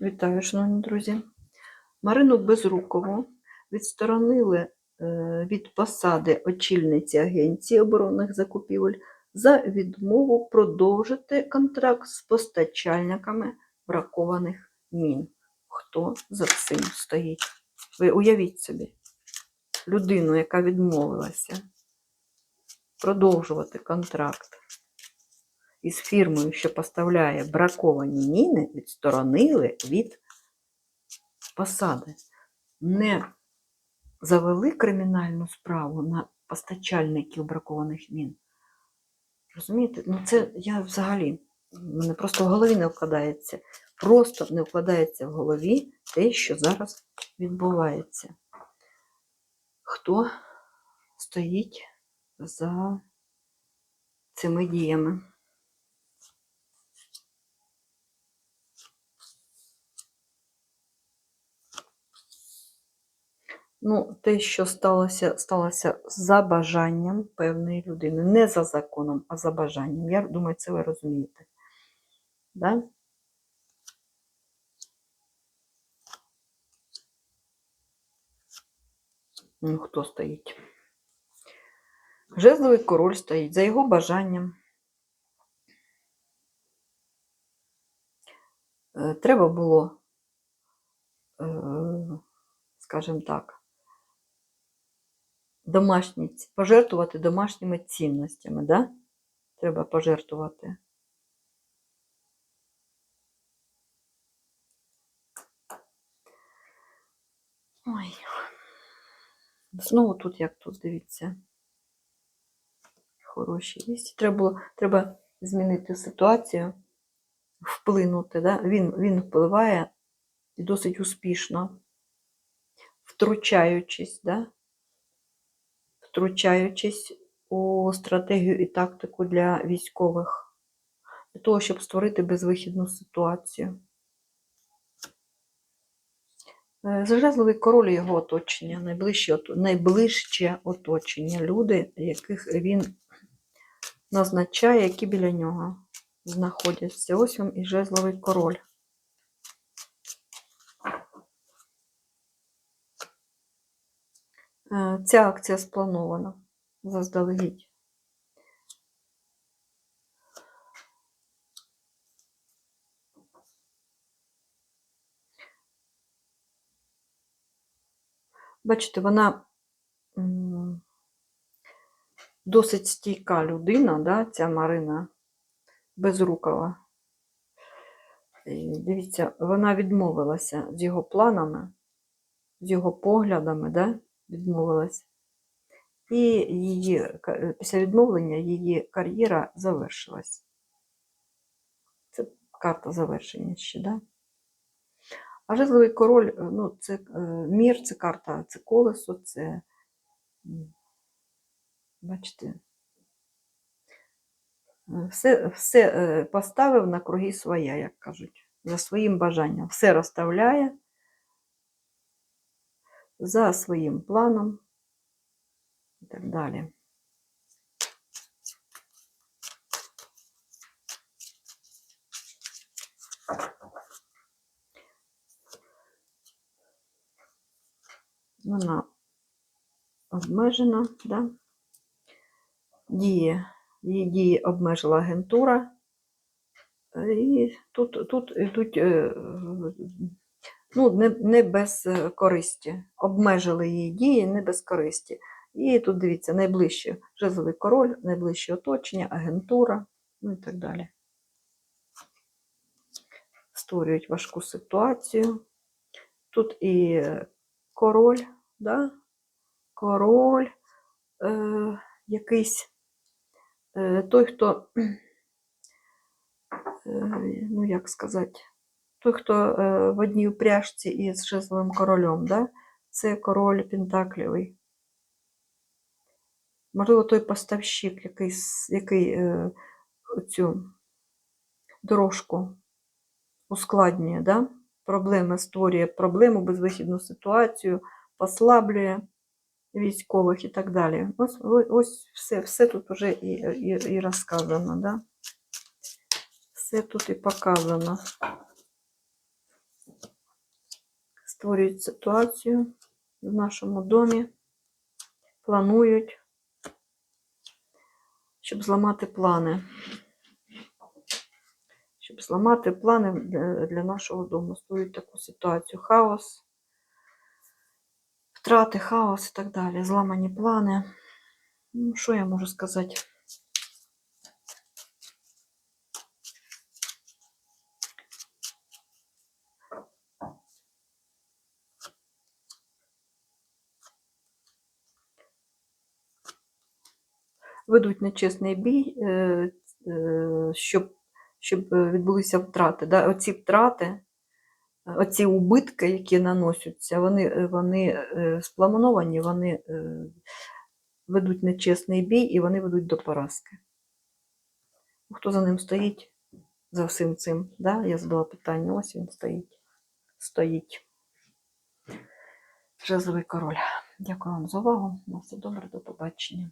Вітаю, шановні друзі. Марину Безрукову відсторонили е, від посади очільниці Агенції оборонних закупівель за відмову продовжити контракт з постачальниками бракованих мін. Хто за цим стоїть? Ви уявіть собі людину, яка відмовилася продовжувати контракт із фірмою, що поставляє браковані міни, відсторонили від посади. Не завели кримінальну справу на постачальників бракованих мін. Розумієте? Ну це я взагалі, мене просто в голові не вкладається. Просто не вкладається в голові те, що зараз відбувається. Хто стоїть за цими діями? Ну, те, що сталося, сталося за бажанням певної людини. Не за законом, а за бажанням. Я думаю, це ви розумієте. Да? Ну, хто стоїть? Жезловий король стоїть за його бажанням. Е, Треба було, е, скажімо так, домашні, пожертвувати домашніми цінностями, да? Треба пожертвувати. Ой. Знову тут, як тут, дивіться. Хороші вісті. Треба було, треба змінити ситуацію, вплинути. Да? Він, він впливає і досить успішно, втручаючись, да? Втручаючись у стратегію і тактику для військових, для того, щоб створити безвихідну ситуацію. Е, Зажезливий король і його оточення, найближче, найближче оточення, люди, яких він назначає, які біля нього знаходяться. Ось вам і жезловий король. Ця акція спланована заздалегідь. Бачите, вона досить стійка людина, да, ця Марина Безрукова. І Дивіться, вона відмовилася з його планами, з його поглядами, да, відмовилася. І її, після відмовлення її кар'єра завершилась. Це карта завершення ще, да? А жезловий король, е, ну, це е, мір, це карта, це колесо, це, бачите, е, все, все е, поставив на круги своя, як кажуть, за своїм бажанням. Все розставляє за своїм планом і так далі. Вона обмежена, да? діє, її дії обмежила агентура. І тут, тут йдуть е, ну, не, не без е, користі. Обмежили її дії не без користі. І тут дивіться, найближче жезловий король, найближче оточення, агентура, ну і так далі. Створюють важку ситуацію. Тут і король, да? король, е, якийсь е, той, хто, е, ну як сказати, той, хто е, в одній упряжці із жезловим королем, да? це король Пентаклівий. Можливо, той поставщик, який, який е, цю дорожку ускладнює, да? проблеми створює проблему, безвихідну ситуацію, послаблює військових і так далі. Ось, ось- все, все тут вже і, і, і розказано, да? все тут і показано. Створюють ситуацію в нашому домі, планують, щоб зламати плани. Щоб зламати плани для- нашого дому, створюють таку ситуацію. Хаос, втрати, хаос і так далі. Зламані плани. Ну, що я можу сказати? Ведуть нечесний бій, е, е, щоб, щоб відбулися втрати. Оці втрати, оці убитки, які наносяться, вони, вони е, сплановані, вони ведуть нечесний бій і вони ведуть до поразки. Хто за ним стоїть? За всім цим? Да? Я задала питання, ось він стоїть. Стоїть. Жезловий король. Дякую вам за увагу. На все добре, до побачення.